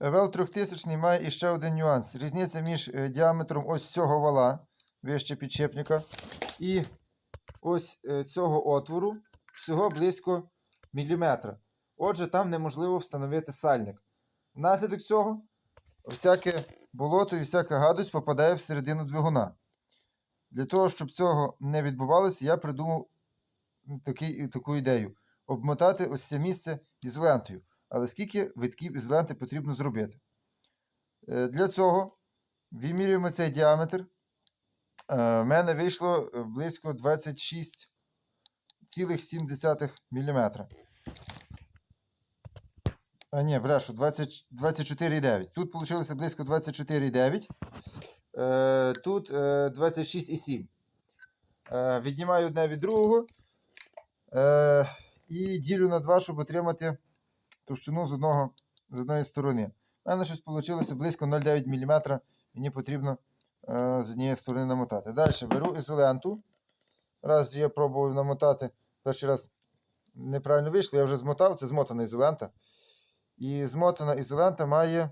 ВЛ 3000 має іще один нюанс. Різниця між е, діаметром ось цього вала, вище підшипника, і ось е, цього отвору всього близько міліметра. Отже, там неможливо встановити сальник. Внаслідок цього всяке болото і всяка гадость попадає всередину двигуна. Для того, щоб цього не відбувалося, я придумав такий, таку ідею: обмотати ось це місце ізолентою. Але скільки витків ізоленти потрібно зробити? Е, Для цього вимірюємо цей діаметр. Е, В мене вийшло е, близько 26,7 мм. А ні, брешу, 24,9. Тут вийшло близько 24,9. Е, Тут е, 26,7. Е, Віднімаю одне від другого. І ділю на 2, щоб отримати товщину з, одного, з одної сторони. У мене щось вийшло близько 0,9 мм. Мені потрібно е, з однієї сторони намотати. Далі беру ізоленту. Раз я пробував намотати, перший раз неправильно вийшло, я вже змотав, це змотана ізолента. І змотана ізолента має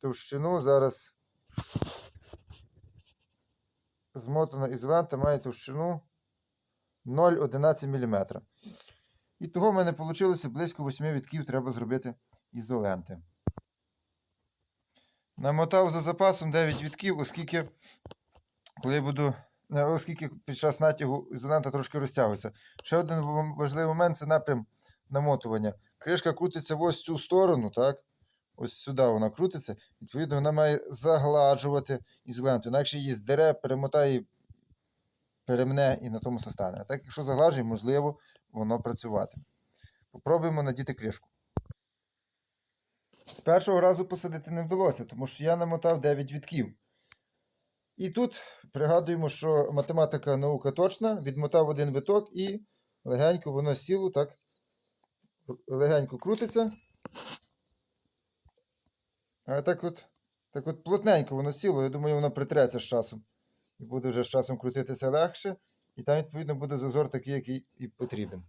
товщину зараз. Змотана ізолента має товщину 0,11 мм. І того в мене вийшло близько 8 відків треба зробити ізоленти. Намотав за запасом 9 відків, оскільки, коли буду, е, оскільки під час натягу ізолента трошки розтягується. Ще один важливий момент це напрям намотування. Кришка крутиться в ось цю сторону, так? Ось сюди вона крутиться. Відповідно, вона має загладжувати ізоленту. Інакше її здере, перемотає, перемне і на тому все стане. А так, якщо загладжує, можливо, воно працюватиме. Попробуємо надіти кришку. З першого разу посадити не вдалося, тому що я намотав 9 вітків. І тут пригадуємо, що математика наука точна, відмотав один виток і легенько воно сіло, так, легенько крутиться. А так от, так от плотненько воно сіло, я думаю, воно притреться з часом. І буде вже з часом крутитися легше. І там, відповідно, буде зазор такий, який і потрібен.